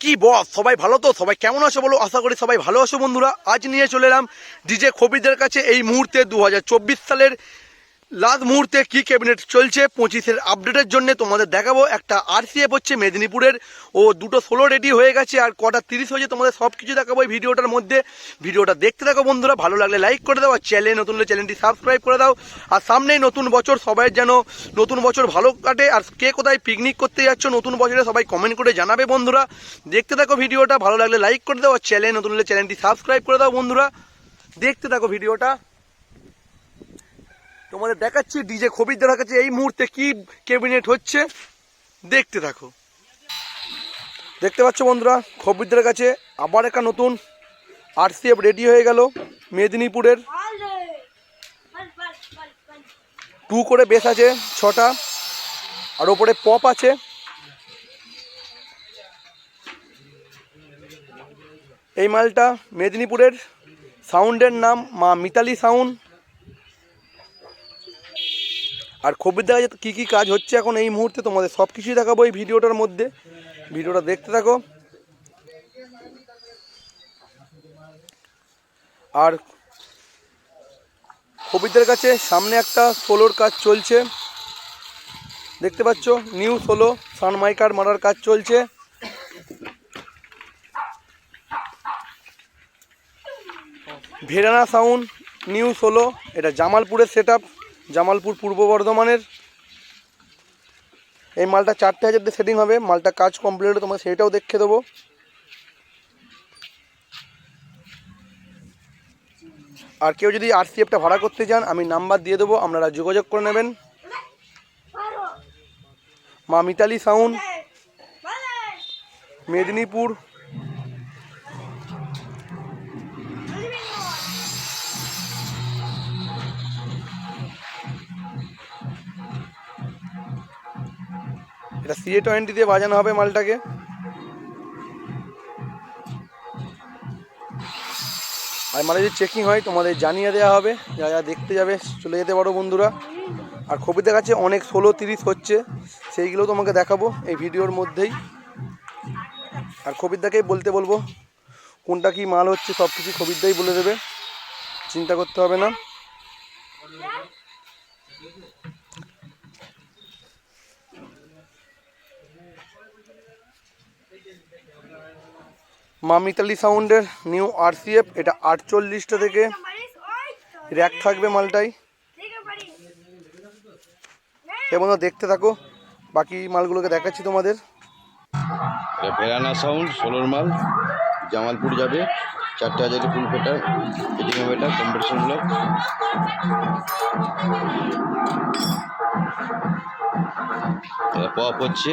কি বস? সবাই ভালো তো? সবাই কেমন আছো বলো? আশা করি সবাই ভালো আছো বন্ধুরা। আজ নিয়ে চলে এলাম ডিজে খবিদের কাছে। এই মুহূর্তে দু হাজার চব্বিশ সালের লাস্ট মুহূর্তে কি ক্যাবিনেট চলছে? পঁচিশের আপডেটের জন্য তোমাদের দেখাবো। একটা আরসিএফ হচ্ছে মেদিনীপুরের। ও দুটো ষোলো রেডি হয়ে গেছে আর কটা তিরিশ হয়েছে তোমাদের সব কিছু দেখাবো এই ভিডিওটার মধ্যে। ভিডিওটা দেখতে থাকো বন্ধুরা, ভালো লাগলে লাইক করে দাও আর চ্যানেল নতুন হলে চ্যানেলটি সাবস্ক্রাইব করে দাও। আর সামনেই নতুন বছর, সবাই যেন নতুন বছর ভালো কাটে। আর কে কোথায় পিকনিক করতে যাচ্ছ, নতুন বছরে সবাই কমেন্ট করে জানাবে বন্ধুরা। দেখতে থাকো ভিডিওটা, ভালো লাগলে লাইক করে দাও আর চ্যানেল নতুন হলে চ্যানেলটি সাবস্ক্রাইব করে দাও বন্ধুরা। দেখতে থাকো ভিডিওটা। তোমাদের দেখাচ্ছি ডিজে খবিরদের কাছে এই মুহূর্তে কি ক্যাবিনেট হচ্ছে, দেখতে থাকো। দেখতে পাচ্ছ বন্ধুরা, খবিরদের কাছে আবার একটা নতুন আরসিএফ রেডি হয়ে গেল, মেদিনীপুরের। টু করে বেস আছে, ছটা, আর ওপরে পপ আছে। এই মালটা মেদিনীপুরের সাউন্ডের নাম মা মিতালি সাউন্ড আর খবির দেখা যেত কী কী কাজ হচ্ছে এখন এই মুহূর্তে তোমাদের সব কিছুই দেখাবো এই ভিডিওটার মধ্যে। ভিডিওটা দেখতে থাকো। আর খবিরদের কাছে সামনে একটা সোলোর কাজ চলছে। দেখতে পাচ্ছ, নিউ সোলো সানমাইকার মারার কাজ চলছে। ভেরানা সাউন্ড, নিউ সোলো, এটা জামালপুরের সেট জামালপুর পূর্ব বর্ধমানের। এই মালটা চারটে হাজার দিয়ে সেটিং হবে। মালটা কাজ কমপ্লিট হলে তোমার সেইটাও দেখে দেবো। আর কেউ যদি আরসিএফটা ভাড়া করতে চান আমি নাম্বার দিয়ে দেবো আপনারা যোগাযোগ করে নেবেন। মা মিতালি সাউন্ড মেদিনীপুর এটা সিএ টোয়েন্টি দিয়ে বাজানো হবে মালটাকে। আর মালে যদি চেকিং হয়, তোমাদের জানিয়ে দেওয়া হবে, যা যা দেখতে যাবে, চলে যেতে পারো বন্ধুরা। আর খবিদের কাছে অনেক ষোলো তিরিশ হচ্ছে, সেইগুলো তোমাকে দেখাবো এই ভিডিওর মধ্যেই। আর খবিরদাকেই বলতে বলব, কোনটা কি মাল হচ্ছে সব কিছু খবিরদাই বলে দেবে। চিন্তা করতে হবে না। মা মিতালি সাউন্ডের নিউ আরসিএফ, এটা আটচল্লিশটা থেকে। র্যাক থাকবে মালটাই। এবং দেখতে থাকো। বাকি মালগুলোকে দেখাচ্ছি তোমাদের। এটা ভেরানা সাউন্ড, ষোলোর মাল। জামালপুর যাবে। চারটে হাজারের ফুল ফিটিং হবে এটা কম্পিটিশন ব্লক পপ হচ্ছে।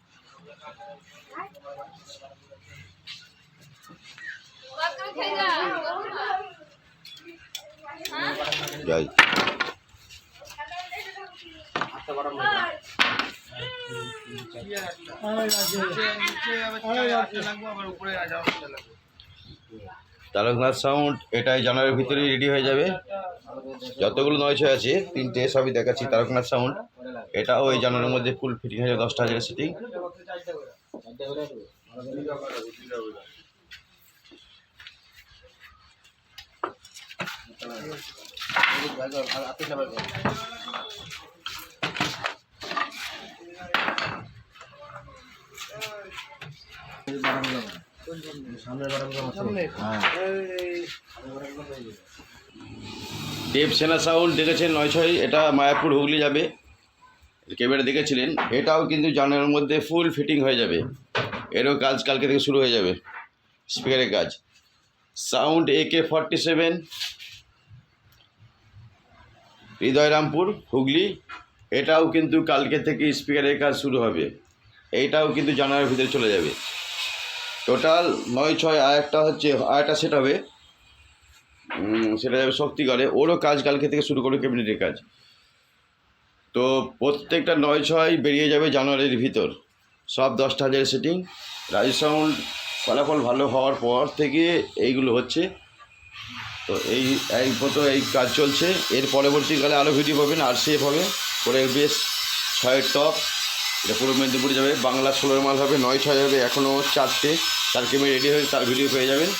তো ফেলবি মিশে যাবে ডবল বেস আছে পপের পপ আছে যাই তালকনাথ সাউন্ড এটাই জানুয়ারির ভিতরেই রেডি হয়ে যাবে। যতগুলো নয় ছয় আছে, তিনটে সবই দেখাচ্ছি তারকনাথ সাউন্ড এটাও এই জানুয়ারির মধ্যে ফুল ফিটিং হয়ে যাবে, দশটা হাজারের সিটিং দেব সেনা সাউন্ড দেখেছেন নয় ছয়, এটা মায়াপুর হুগলি যাবে। ক্যামেরা দেখেছিলেন। এটাও কিন্তু জানুয়ারির মধ্যে ফুল ফিটিং হয়ে যাবে। এরও কাজ কালকে থেকে শুরু হয়ে যাবে। স্পিকারের কাজ। Sound A K forty seven. Hridayrampur, Hooghly. এটাও কিন্তু কালকে থেকে স্পিকারের কাজ শুরু হবে। এইটাও কিন্তু জানুয়ারির ভিতরে চলে যাবে। টোটাল নয় ছয় আর একটা হচ্ছে আর একটা সেট হবে সেটা যাবে শক্তিগড়ে ওরও কাজ কালকে থেকে শুরু করবে ক্যাবিনেটের কাজ। তো প্রত্যেকটা নয় ছয় বেরিয়ে যাবে জানুয়ারির ভিতর। সব দশটা হাজারের সেটিং রাইজ সাউন্ড ফলাফল ভালো হওয়ার পর থেকে এইগুলো হচ্ছে। তো এই এই মতো এই কাজ চলছে। এর পরবর্তীকালে আরও ভিডিও পাবেন, আর সেফ হবে পরে বেশ ছয়ের টপ এটা পূর্ব মেদিনীপুরে যাবে। বাংলা ষোলোর মাল হবে নয় ছয় হবে এখনও চারটে। চার মেয়ে রেডি হয়ে তার ভিডিও পেয়ে যাবেন।